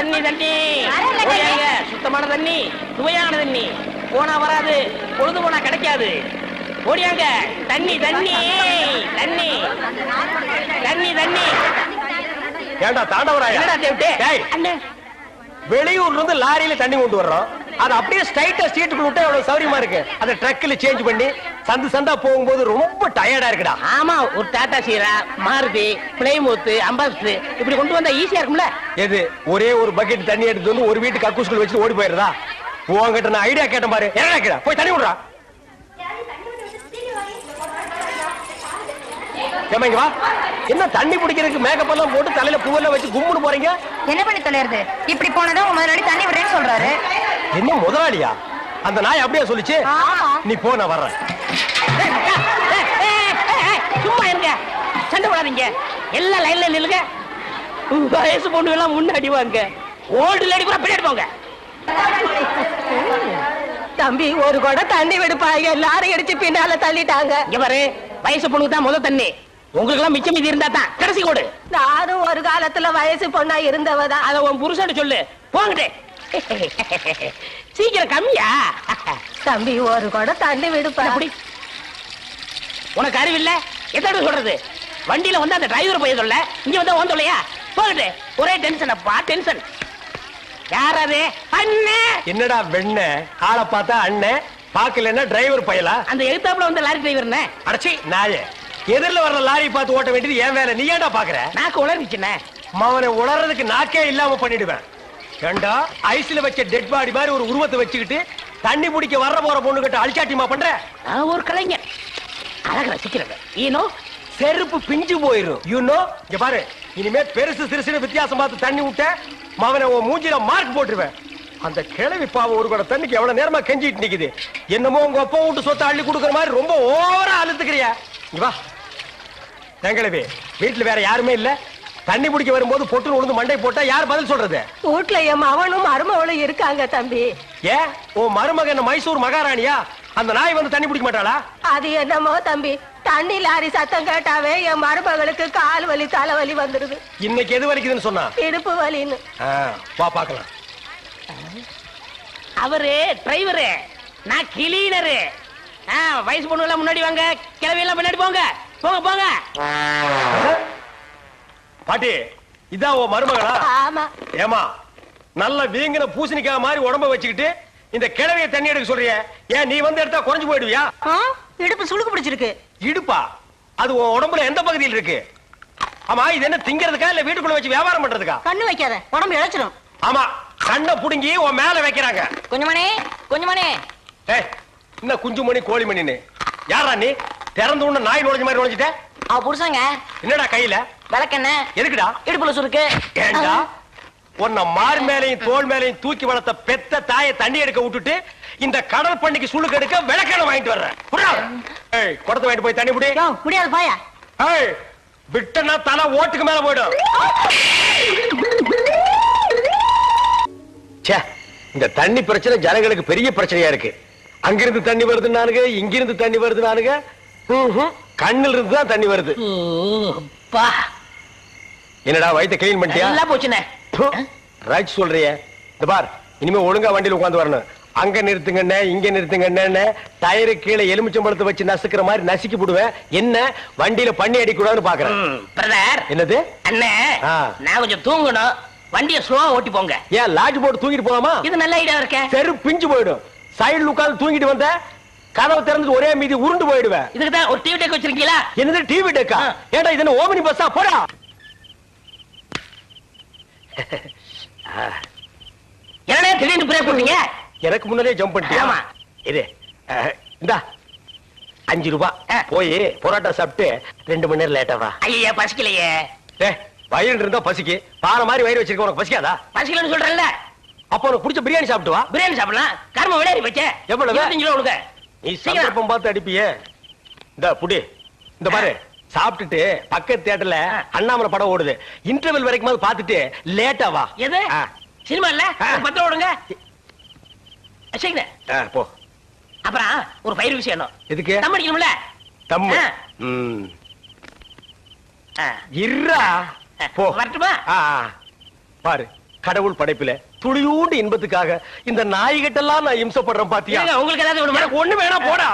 தண்ணி தண்ணி. சுத்தமான தண்ணி சுவையான தண்ணி. போனா வராது பொழுது போனா கிடைக்காது. ஓடியாங்க. தண்ணி தண்ணி தண்ணி. தண்ணி தண்ணி. ஏண்டா தாண்டவராயா? வெளியூர்ல இருந்து லாரியில தண்ணி கொண்டு வர்றோம். அது அப்படியே ஸ்ட்ரைட்டா ஸ்ட்ரீட்டுக்குள்ள விட்டா எவ்வளவு சௌரியமா இருக்கு? அதை ட்ரக்ல சேஞ்ச் பண்ணி சந்து சந்தா போகும்போது ரொம்ப டயர்டா இருக்குடா. ஆமா ஒரு டாடா சீரா மாருதி பிளைமூத் அம்பாஸ்டர் இப்படி கொண்டு வந்தா ஈஸியா இருக்கும்ல? எது ஒரே ஒரு பக்கெட் தண்ணி எடுத்து வந்து ஒரு வீட்டு கக்கூஸ்குள்ள வச்சு ஓடி போயிருதா உன்கிட்ட நான் ஐடியா கேட்டேன் பாரு. என்ன கேடா போய் தண்ணி விடுறா இங்க வா. என்ன தண்ணி பிடிக்கிறதுக்கு மேக்கப் எல்லாம் போட்டு தலையில பூவெல்லாம் வச்சு கும்முன்னு போறீங்க? என்ன பண்ணி தொலைறது இப்படி போனதும் உங்க முதலாளி தண்ணி விடுறேன்னு சொல்றாரு. என்ன முதலாளியா? அந்த நாய் அப்படியே சொல்லிச்சு. நீ போ நான் வர்றேன். சும்மா இருங்க. சண்டை போடாதீங்க. எல்லாம் லைன்ல நில்லுங்க. வயசு பொண்ணு எல்லாம் முன்னாடி வாங்க. ஓல்டு லேடி கூட பின்னாடி போங்க. தம்பி ஒரு குடம் தண்ணி விடுப்பா எல்லாரும் அடிச்சு பின்னால தள்ளிட்டாங்க. இங்க பாரு வயசு பொண்ணுக்கு தான் முத தண்ணி. உங்களுக்கு எல்லாம் மிச்சம் மீதி இருந்தா தான். கடைசி கோடு நானும் ஒரு காலத்துல வயசு பொண்ணா இருந்தவதான் அத உன் புருஷன் சொல்லு. போங்கட்டே. சீக்கிரம் கம்மியா. தம்பி ஒரு குடம் தண்ணி விடுப்பா. அப்படி உனக்கு அறிவில்ல எத்தனை சொல்றது? வண்டியில வந்து அந்த டிரைவர் போய் சொல்ல இங்க வந்து ஓன் சொல்லையா போகட்டு. ஒரே டென்ஷன் அப்பா டென்ஷன் யார் அது? அண்ணே! என்னடா வெண்ண? ஆளை பார்த்தா அண்ணன் பாக்கலன்னா டிரைவர் பயலா? அந்த எழுத்தாப்புல வந்த லாரி டிரைவர்னே அடச்சி நாயே. எதிரில வர்ற லாரி பார்த்து ஓட்ட வேண்டியது ஏன் வேலை. நீ ஏன்டா பாக்குற நாக்கு உளறிச்சுண்ணே மவனை உளறதுக்கு நாக்கே இல்லாம பண்ணிடுவேன். ஏண்டா ஐஸ்ல வச்ச டெட் பாடி மாதிரி ஒரு உருவத்தை வச்சுக்கிட்டு தண்ணி பிடிக்க வர்ற போற பொண்ணு கிட்ட அழிச்சாட்டிமா பண்ற? நான் ஒரு கலைஞர் அழக ரசிக்கிறது ஈனோ செருப்பு பிஞ்சு போயிரும். யூ நோ இங்க பாரு இனிமே பெருசு சிறுசுன்னு வித்தியாசம் பார்த்து தண்ணி விட்ட மவனை உன் மூஞ்சில மார்க் போட்டுருவேன். அந்த கிழவி பாவம் ஒரு கூட தண்ணிக்கு எவ்வளவு நேரமா கெஞ்சிட்டு நிக்குது. என்னமோ உங்க அப்பா விட்டு சொத்தை அள்ளி கொடுக்குற மாதிரி ரொம்ப ஓவரா அழுத்துக்கிறியா? இங்க வா. எங்களவே வீட்டுல வேற யாருமே இல்ல? தண்ணி பிடிக்க வரும்போது பொட்டு உழுந்து மண்டை போட்டா யார் பதில் சொல்றது? வீட்டுல என் மவனும் மருமவளும் இருக்காங்க தம்பி. ஏன்? உன் மருமக என்ன மைசூர் மகாராணியா? அந்த நாய் வந்து தண்ணி பிடிக்க மாட்டாளா? அது என்னமோ தம்பி. தண்ணி லாரி சத்தம் கேட்டாவே என் மருமகளுக்கு கால் வலி தலைவலி வந்துருது. இன்னைக்கு எது வரைக்குதுன்னு சொன்னா? இடுப்பு வலின்னு. ஆ, வா பாக்கலாம் அவரு டிரைவரு. நான் கிளீனரு. வயசு பொண்ணு எல்லாம் முன்னாடி வாங்க. கிளவி எல்லாம் பின்னாடி போங்க. போங்க போங்க. பாட்டி இதான் உன் மருமகளா? ஆமா. ஏமா நல்ல வீங்கின பூசணிக்காய் மாதிரி உடம்ப வச்சுக்கிட்டு இந்த கிழவிய தண்ணி எடுக்க சொல்றிய? ஏன் நீ வந்து எடுத்தா குறைஞ்சு போயிடுவியா? இடுப்பு சுளுக்கு பிடிச்சிருக்கு. இடுப்பா? அது உன் உடம்புல எந்த பகுதியில் இருக்கு? ஆமா இது என்ன திங்கிறதுக்கா இல்ல வீட்டுக்குள்ள வச்சு வியாபாரம் பண்றதுக்கா? கண்ணு வைக்காத உடம்பு இழைச்சிரும். ஆமா கண்ணை புடுங்கி உன் மேல வைக்கிறாங்க. குஞ்சுமணி குஞ்சுமணி ஏய் என்ன குஞ்சு மணி கோழி மணின்னு யாரா நீ? திறந்து உள்ள நாய் நுழைஞ்ச மாதிரி நுழைஞ்சிட்ட? அவ புருஷங்க. என்னடா கையில? விளக்கெண்ண எதுக்குடா? இடுப்புல சுருக்கு. ஏண்டா? உன்னை மார் மேலையும் தோல் மேலையும் தூக்கி வளர்த்த பெத்த தாயை தண்ணி எடுக்க விட்டுட்டு இந்த கடல் பண்ணிக்கு சுளுக்கு எடுக்க விளக்கெண்ண வாங்கிட்டு வர்றேன். குடத்தை வாங்கிட்டு போய் தண்ணி யோ, முடியாது பாயா. ஏய் விட்டனா தலை ஓட்டுக்கு மேல போயிடும். இந்த தண்ணி பிரச்சனை ஜனங்களுக்கு பெரிய பிரச்சனையா இருக்கு. அங்கிருந்து தண்ணி வருதுன்னானுங்க இங்கிருந்து தண்ணி வருதுனானுங்க ம்ஹும். கண்ணுல இருந்து தான் தண்ணி வருது. என்னடா வயித்தை கிளீன் பண்ணிட்டியா? ப்பு, ரைட் சொல்றியே. இந்த பார். இனிமே ஒழுங்கா வண்டியில உட்கார்ந்து வரணும். அங்க நிறுத்துங்கண்ணே இங்க நிறுத்துங்கண்ணே டயரு கீழே எலுமிச்சம்பழத்தை வச்சு நசுக்கிற மாதிரி நசுக்கி போடுவேன். என்ன? வண்டியில பண்ணி அடிக்கூடாதுன்னு பாக்குறேன். பிரதர் என்னது? அண்ணே. நான் கொஞ்சம் தூங்கணும். வண்டியை ஸ்லோவா ஓட்டி போங்க. ஏன் லாட்ஜ் போட்டு தூங்கிட்டு போலாமா? இது நல்ல ஐடியா இருக்கே. தெரு பிஞ்சு போயிடும். சைடுல உட்கார்ந்து தூங்கிட்டு வந்த கதவை திறந்து ஒரே மீதி உருண்டு போயிடுவேன். இதுக்கு தான் ஒரு டிவி டேக் வச்சிருக்கீங்களா? என்னது டிவி டெக்கா ஏடா இது ஓமனி பஸ்ஸா? போடா. என்னடா திடீர்னு பிரேக் போட்டீங்க எனக்கு முன்னாலே ஜம்ப் பண்ணிட்டியா? ஆமா. இது இந்தா. அஞ்சு ரூபாய் ஆ. போய் பரோட்டா சாப்பிட்டு ரெண்டு மணி நேரம் லேட்டா வா. ஐயா பசிக்கலையே. ஏ வயிறு இருந்தா பசிக்கு. பாறை மாதிரி வயிறு வச்சிருக்க உனக்கு பசிக்காதா? பசிக்கலன்னு சொல்றேன்ல. அப்ப உனக்கு பிடிச்ச பிரியாணி சாப்பிட்டு வா. பிரியாணி சாப்பிடலாம். கர்ம விளையாடி வச்ச எவ்வளவு? ரூபா நீ. சந்தர்ப்பம் பார்த்து அடிப்பியே. இந்த புடி. இந்த பாரு. சாப்பிட்டுட்டு பக்கத்து தியேட்டர்ல. அண்ணாமலை படம் ஓடுது. இன்டர்வல் வரைக்கும் பார்த்துட்டு லேட்டா வா. எது. சினிமா இல்ல? ஆ. ஒரு பத்து ரூபா கொடுங்க சீக்கிரம் ஆ, போ. அப்புறம் ஒரு பயிர் விஷயம் எதுக்கு? தம் அடிக்கணும்ல? தம்மு. ஆ. ம். ஆ. இருடா. போ. வரட்டுமா. பாரு கடவுள் படைப்பில துளியூண்டு இன்பத்துக்காக இந்த நாய்கிட்டெல்லாம் நான் இம்சப்படுறேன் பாத்தியா? உங்களுக்கு ஏதாவது ஒண்ணு வேணா போடா.